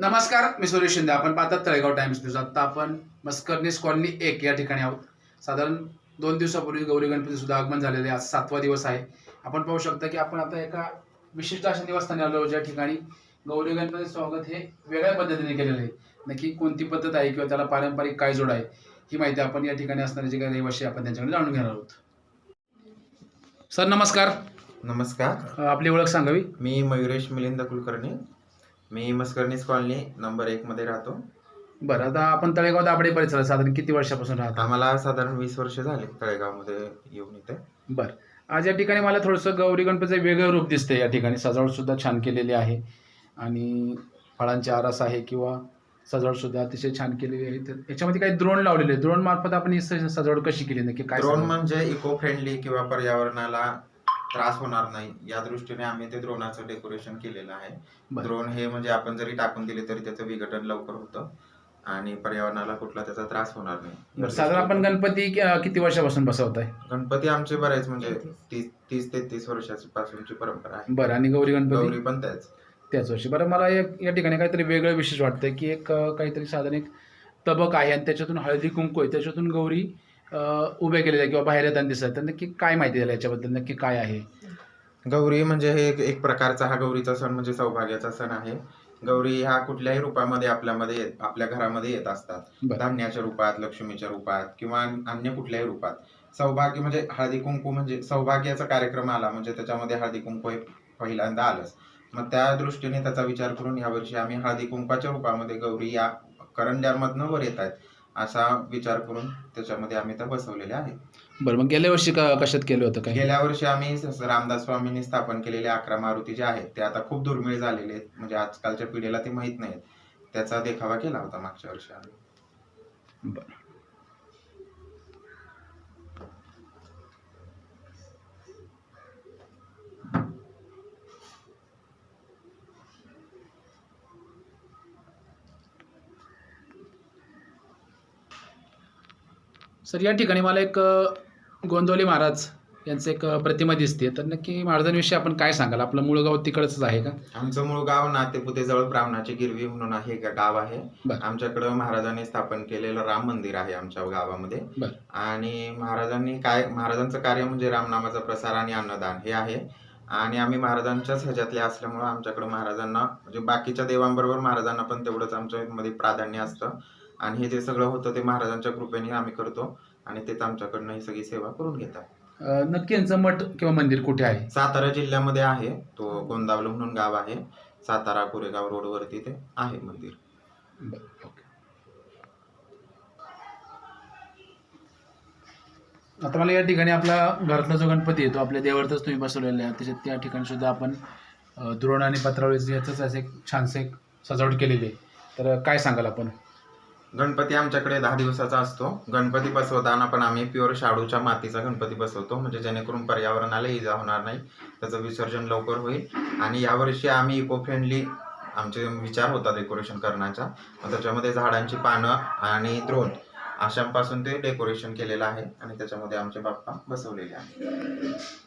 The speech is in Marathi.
नमस्कार मी सुरेश शिंदे. आपण पाहतात तळेगाव टाइम्स न्यूज आता आपण मस्करनीस कॉलनी एक या ठिकाणी आहोत. साधारण दोन दिवसापूर्वी गौरी गणपती सुद्धा आगमन झालेले. आज सातवा दिवस आहे. आपण पाहू शकता की आपण आता एका विशिष्ट अशा निवासस्थानी आलो ज्या ठिकाणी गौरी गणपती स्वागत हे वेगळ्या पद्धतीने केलेलं आहे. नक्की कोणती पद्धत आहे किंवा त्याला पारंपरिक काय जोड आहे ही माहिती आपण या ठिकाणी असणारे जे काही रहिवासी आपण त्यांच्याकडे जाणून घेणार आहोत. सर नमस्कार. नमस्कार. आपली ओळख सांगावी? मी मयुरेश मिलिंद कुलकर्णी. मी मस्कर्नीस कॉलनी नंबर एक मध्ये राहतो. बरं आता आपण तळेगाव दाबडे परिसरात साधारण किती वर्षापासून राहता? आम्हाला साधारण वीस वर्ष झाले तळेगावमध्ये येऊन इथे. बर. आज या ठिकाणी मला थोडंसं गौरी गणपतीचं वेगळं रूप दिसते या ठिकाणी. सजावट सुद्धा छान केलेली आहे आणि फळांचे आरास आहे किंवा सजावट सुद्धा अतिशय छान केलेली आहे. तर याच्यामध्ये काही द्रोण लावलेले द्रोण मार्फत आपण ही स- सजावट कशी केली? नक्की काय ड्रोन सांगाल? म्हणजे इको फ्रेंडली किंवा पर्यावरणाला त्रास होणार नाही. या दृष्टीने आम्ही ते द्रोणाचं डेकोरेशन केलेलं आहे. द्रोण हे म्हणजे आपण जरी टाकून दिले तरी त्याचं विघटन लवकर होतं आणि पर्यावरणाला कुठला त्याचा त्रास होणार नाही. साधारण आपण गणपती कि- किती वर्षापासून बसवत आहे गणपती आमचे बरेच म्हणजे तीस तीस ते तीस वर्षापासूनची परंपरा आहे. बरं आणि गौरी गणपती? गौरी पण त्याच. त्याच वर्षी. बरं मला एक या ठिकाणी काहीतरी वेगळं विशेष वाटतं की एक काहीतरी साधारण एक तबक आहे आणि त्याच्यातून हळदी कुंकू आहे. त्याच्यातून गौरी केलेल्या आहे किंवा बाहेर येताना दिसत तर नक्की काय माहिती द्यायला याच्याबद्दल? नक्की काय आहे? गौरी म्हणजे हे एक- एक प्रकारचा हा गौरीचा सण म्हणजे सौभाग्याचा सण आहे. गौरी हा कुठल्याही रूपामध्ये आपल्यामध्ये आपल्या घरामध्ये येत असतात. धान्याच्या रूपात लक्ष्मीच्या रूपात किंवा अन- अन्य कुठल्याही रूपात. सौभाग्य म्हणजे हळदी कुंकू म्हणजे सौभाग्याचा कार्यक्रम आला म्हणजे त्याच्यामध्ये हळदी कुंकू हे पहिल्यांदा आलंच. मग त्या दृष्टीने त्याचा विचार करून यावर्षी आम्ही हळदी कुंकाच्या रूपामध्ये गौरी या करंड्यामधनं वर येत आहेत. असा विचार करून त्याच्यामध्ये आम्ही त्या बसवलेल्या आहेत. बरं मग गेल्या वर्षी का कशात केलं होतं काय गेल्या वर्षी आम्ही स- रामदास स्वामींनी स्थापन केलेले अकरा मारुती जे आहेत ते आता खूप दुर्मिळ झालेले आहेत. म्हणजे आजकालच्या पिढीला ते माहीत नाहीत. त्याचा देखावा केला होता मागच्या वर्षी आम्ही. बरं. सर या ठिकाणी मला एक गोंदवले महाराज यांचं एक प्रतिमा दिसते तर नक्की महाराजांविषयी आपण काय सांगाल? आपलं मूळ गाव तिकडच आहे का? आमचं मूळ गाव नातेपुतेजवळ ब्राह्मणाची गिरवी म्हणून आहे ग- गाव आहे. आमच्याकडं महाराजांनी स्थापन केलेलं राम मंदिर आहे आमच्या गावामध्ये. आणि महाराजांनी काय महाराजांचं कार्य म्हणजे रामनामाचा प्रसार आणि अन्नदान हे आहे. आणि आम्ही महाराजांच्याच ह्याच्यातले असल्यामुळं आमच्याकडं महाराजांना म्हणजे बाकीच्या देवांबरोबर महाराजांना पण तेवढंच आमच्या मध्ये प्राधान्य असतं. आणि हे जे सगळं होतं ते महाराजांच्या कृपेने आम्ही करतो आणि तेच आमच्याकडनं ही सगळी सेवा करून घेतात. अ, नक्की यांचं मठ किंवा मंदिर कुठे आहे? सातारा जिल्ह्यामध्ये आहे. तो गोंदावलं म्हणून गाव आहे. सातारा कोरेगाव रोडवरती ते आहे मंदिर. बरं, ओके. आता मला या ठिकाणी आपला घरातला जो गणपती आहे तो आपल्या देवळातच तुम्ही बसवलेला आहे. त्याच्यात त्या ठिकाणी सुद्धा आपण अ, द्रोण आणि पत्रावळी याचंच असं एक छानसं एक सजावट केलेली आहे. तर काय सांगाल आपण? गणपती आमच्याकडे दहा दिवसाचा असतो. गणपती बसवताना पण आम्ही प्युअर शाडूच्या मातीचा गणपती बसवतो. म्हणजे जेणेकरून पर्यावरणाला इजा होणार नाही. त्याचं विसर्जन लवकर होईल. आणि यावर्षी आम्ही इको फ्रेंडली आमचे विचार होता डेकोरेशन करण्याचा. त्याच्यामध्ये झाडांची पानं आणि द्रोण अशांपासून ते डेकोरेशन केलेलं आहे. आणि त्याच्यामध्ये आमचे बाप्पा बसवलेले आहे